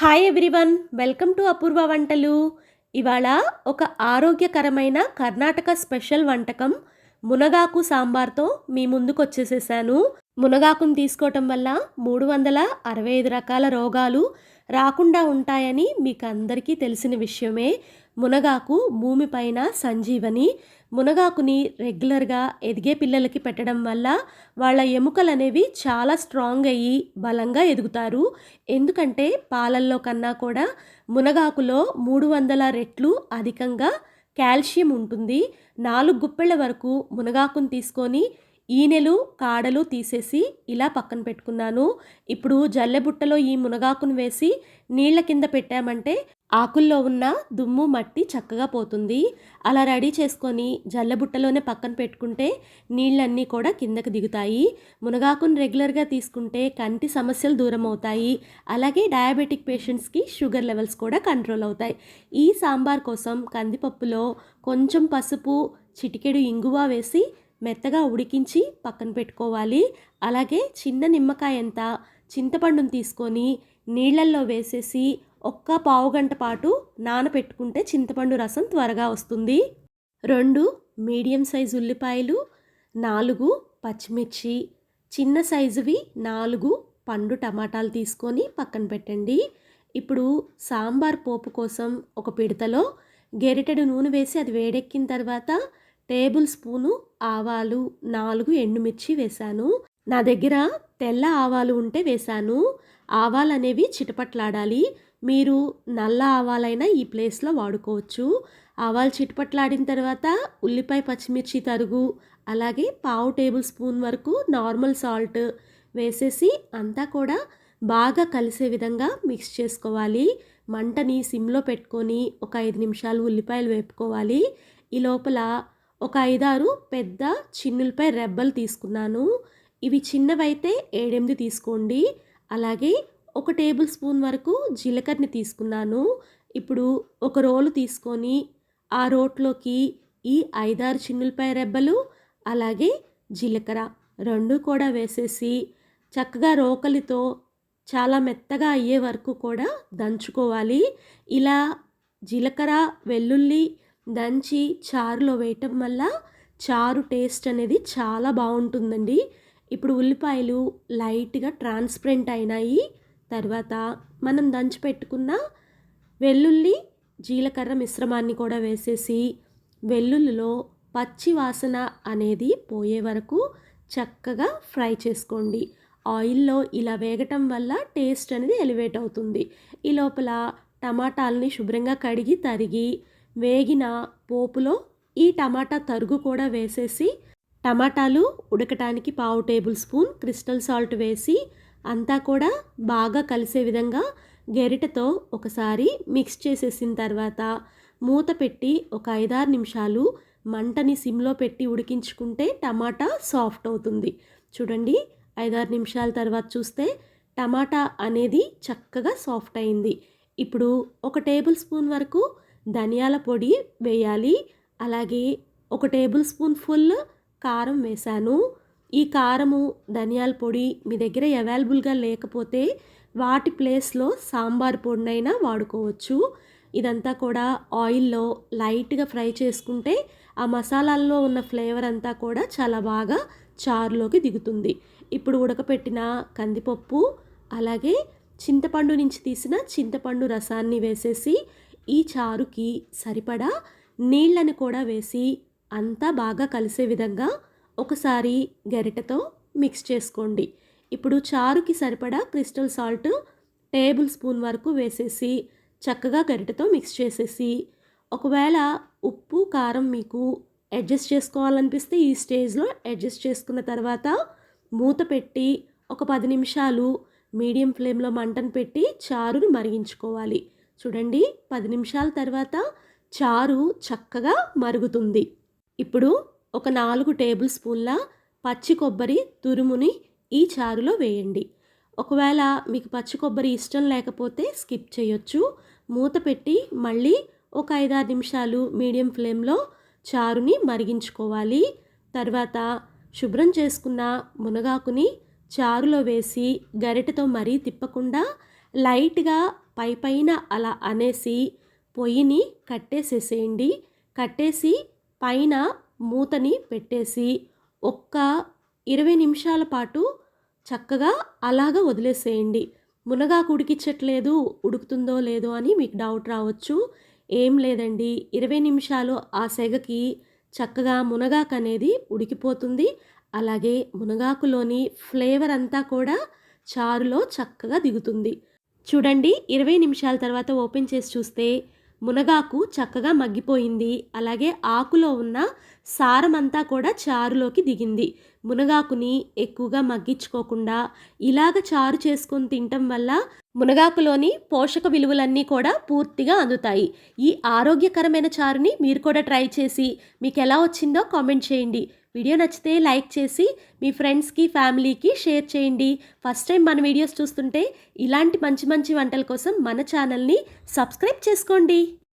Hi everyone welcome to Apoorva వంటలు ఇవాళ ఒక ఆరోగ్యకరమైన కర్ణాటక స్పెషల్ వంటకం మునగాకు సాంబార్తో మీ ముందుకు వచ్చేసేసాను. మునగాకును తీసుకోవటం వల్ల మూడు వందల అరవై ఐదు రకాల రోగాలు రాకుండా ఉంటాయని మీకు అందరికీ తెలిసిన విషయమే. మునగాకు భూమిపైన సంజీవని. మునగాకుని రెగ్యులర్గా ఎదిగే పిల్లలకి పెట్టడం వల్ల వాళ్ళ ఎముకలు అనేవి చాలా స్ట్రాంగ్ అయ్యి బలంగా ఎదుగుతారు. ఎందుకంటే పాలల్లో కన్నా కూడా మునగాకులో మూడు వందల రెట్లు అధికంగా కాల్షియం ఉంటుంది. నాలుగు గుప్పెళ్ళ వరకు మునగాకును తీసుకొని ఈనెలు కాడలు తీసేసి ఇలా పక్కన పెట్టుకున్నాను. ఇప్పుడు జల్లెబుట్టలో ఈ మునగాకును వేసి నీళ్ళ కింద పెట్టామంటే ఆకుల్లో ఉన్న దుమ్ము మట్టి చక్కగా పోతుంది. అలా రెడీ చేసుకొని జల్లెబుట్టలోనే పక్కన పెట్టుకుంటే నీళ్ళన్నీ కూడా కిందకు దిగుతాయి. మునగాకును రెగ్యులర్గా తీసుకుంటే కంటి సమస్యలు దూరం అవుతాయి అలాగే డయాబెటిక్ పేషెంట్స్కి షుగర్ లెవెల్స్ కూడా కంట్రోల్ అవుతాయి. ఈ సాంబార్ కోసం కందిపప్పులో కొంచెం పసుపు చిటికెడు ఇంగువ వేసి మెత్తగా ఉడికించి పక్కన పెట్టుకోవాలి. అలాగే చిన్న నిమ్మకాయ ఎంత చింతపండును తీసుకొని నీళ్ళల్లో వేసేసి ఒక్క పావు గంట పాటు నానపెట్టుకుంటే చింతపండు రసం త్వరగా వస్తుంది. రెండు మీడియం సైజు ఉల్లిపాయలు నాలుగు పచ్చిమిర్చి చిన్న సైజువి నాలుగు పండు టమాటాలు తీసుకొని పక్కన పెట్టండి. ఇప్పుడు సాంబార్ పోపు కోసం ఒక పిడతలో గెరిటెడు నూనె వేసి అది వేడెక్కిన తర్వాత టేబుల్ స్పూను ఆవాలు నాలుగు ఎండుమిర్చి వేశాను. నా దగ్గర తెల్ల ఆవాలు ఉంటే వేశాను. ఆవాలు అనేవి చిటపట్లాడాలి. మీరు నల్ల ఆవాలైనా ఈ ప్లేస్లో వాడుకోవచ్చు. ఆవాలు చిటపట్లాడిన తర్వాత ఉల్లిపాయ పచ్చిమిర్చి తరుగు అలాగే పావు టేబుల్ స్పూన్ వరకు నార్మల్ సాల్ట్ వేసేసి అంతా కూడా బాగా కలిసే విధంగా మిక్స్ చేసుకోవాలి. మంటని సిమ్లో పెట్టుకొని ఒక ఐదు నిమిషాలు ఉల్లిపాయలు వేపుకోవాలి. ఈ లోపల ఒక ఐదారు పెద్ద చిన్నులపై రెబ్బలు తీసుకున్నాను. ఇవి చిన్నవైతే ఏడెనిమిది తీసుకోండి. అలాగే ఒక టేబుల్ స్పూన్ వరకు జీలకర్రని తీసుకున్నాను. ఇప్పుడు ఒక రోలు తీసుకొని ఆ రోట్లోకి ఈ ఐదారు చిన్నులపై రెబ్బలు అలాగే జీలకర్ర రెండు కూడా వేసేసి చక్కగా రోకలితో చాలా మెత్తగా అయ్యే వరకు కూడా దంచుకోవాలి. ఇలా జీలకర్ర వెల్లుల్లి దంచి చారులో వేయటం వల్ల చారు టేస్ట్ అనేది చాలా బాగుంటుందండి. ఇప్పుడు ఉల్లిపాయలు లైట్గా ట్రాన్స్పరెంట్ అయినాయి. తర్వాత మనం దంచి పెట్టుకున్న వెల్లుల్లి జీలకర్ర మిశ్రమాన్ని కూడా వేసేసి వెల్లుల్లిలో పచ్చి వాసన అనేది పోయే వరకు చక్కగా ఫ్రై చేసుకోండి. ఆయిల్లో ఇలా వేగటం వల్ల టేస్ట్ అనేది ఎలివేట్ అవుతుంది. ఈ లోపల టమాటాలని శుభ్రంగా కడిగి తరిగి వేగిన పోపులో ఈ టమాటా తరుగు కూడా వేసేసి టమాటాలు ఉడకటానికి పావు టేబుల్ స్పూన్ క్రిస్టల్ సాల్ట్ వేసి అంతా కూడా బాగా కలిసే విధంగా గెరిటతో ఒకసారి మిక్స్ చేసేసిన తర్వాత మూత పెట్టి ఒక ఐదారు నిమిషాలు మంటని సిమ్లో పెట్టి ఉడికించుకుంటే టమాటా సాఫ్ట్ అవుతుంది. చూడండి ఐదారు నిమిషాల తర్వాత చూస్తే టమాటా అనేది చక్కగా సాఫ్ట్ అయింది. ఇప్పుడు ఒక టేబుల్ స్పూన్ వరకు ధనియాల పొడి వేయాలి. అలాగే ఒక టేబుల్ స్పూన్ ఫుల్ కారం వేశాను. ఈ కారము ధనియాల పొడి మీ దగ్గర అవైలబుల్గా లేకపోతే వాటి ప్లేస్లో సాంబార్ పొడినైనా వాడుకోవచ్చు. ఇదంతా కూడా ఆయిల్లో లైట్గా ఫ్రై చేసుకుంటే ఆ మసాలాల్లో ఉన్న ఫ్లేవర్ అంతా కూడా చాలా బాగా చారులోకి దిగుతుంది. ఇప్పుడు ఉడకపెట్టిన కందిపప్పు అలాగే చింతపండు నుంచి తీసిన చింతపండు రసాన్ని వేసేసి ఈ చారుకి సరిపడా నీళ్ళని కూడా వేసి అంతా బాగా కలిసే విధంగా ఒకసారి గరిటతో మిక్స్ చేసుకోండి. ఇప్పుడు చారుకి సరిపడా క్రిస్టల్ సాల్ట్ టేబుల్ స్పూన్ వరకు వేసేసి చక్కగా గరిటతో మిక్స్ చేసేసి ఒకవేళ ఉప్పు కారం మీకు అడ్జస్ట్ చేసుకోవాలనిపిస్తే ఈ స్టేజ్లో అడ్జస్ట్ చేసుకున్న తర్వాత మూత పెట్టి ఒక పది నిమిషాలు మీడియం ఫ్లేమ్లో మంటను పెట్టి చారుని మరిగించుకోవాలి. చూడండి పది నిమిషాల తర్వాత చారు చక్కగా మరుగుతుంది. ఇప్పుడు ఒక నాలుగు టేబుల్ స్పూన్ల పచ్చి కొబ్బరి తురుముని ఈ చారులో వేయండి. ఒకవేళ మీకు పచ్చి కొబ్బరి ఇష్టం లేకపోతే స్కిప్ చేయొచ్చు. మూత పెట్టి మళ్ళీ ఒక ఐదారు నిమిషాలు మీడియం ఫ్లేమ్లో చారుని మరిగించుకోవాలి. తర్వాత శుభ్రం చేసుకున్న మునగాకుని చారులో వేసి గరిటెతో మరీ తిప్పకుండా లైట్గా పై పైన అలా అనేసి పొయ్యిని కట్టేసేసేయండి. కట్టేసి పైన మూతని పెట్టేసి ఒక్క ఇరవై నిమిషాల పాటు చక్కగా అలాగ వదిలేసేయండి. మునగాకు ఉడికించట్లేదు ఉడుకుతుందో లేదో అని మీకు డౌట్ రావచ్చు. ఏం లేదండి. ఇరవై నిమిషాలు ఆ సెగకి చక్కగా మునగాకు అనేది ఉడికిపోతుంది. అలాగే మునగాకులోని ఫ్లేవర్ అంతా కూడా చారులో చక్కగా దిగుతుంది. చూడండి ఇరవై నిమిషాల తర్వాత ఓపెన్ చేసి చూస్తే మునగాకు చక్కగా మగ్గిపోయింది. అలాగే ఆకులో ఉన్న సారం అంతా కూడా చారులోకి దిగింది. మునగాకుని ఎక్కువగా మగ్గించుకోకుండా ఇలాగ చారు చేసుకొని తినటం వల్ల మునగాకులోని పోషక విలువలన్నీ కూడా పూర్తిగా అందుతాయి. ఈ ఆరోగ్యకరమైన చారుని మీరు కూడా ట్రై చేసి మీకు ఎలా వచ్చిందో కామెంట్ చేయండి. వీడియో నచ్చితే లైక్ చేసి మీ ఫ్రెండ్స్కి ఫ్యామిలీకి షేర్ చేయండి. ఫస్ట్ టైం మన వీడియోస్ చూస్తుంటే ఇలాంటి మంచి మంచి వంటల కోసం మన ఛానల్ని సబ్స్క్రైబ్ చేసుకోండి.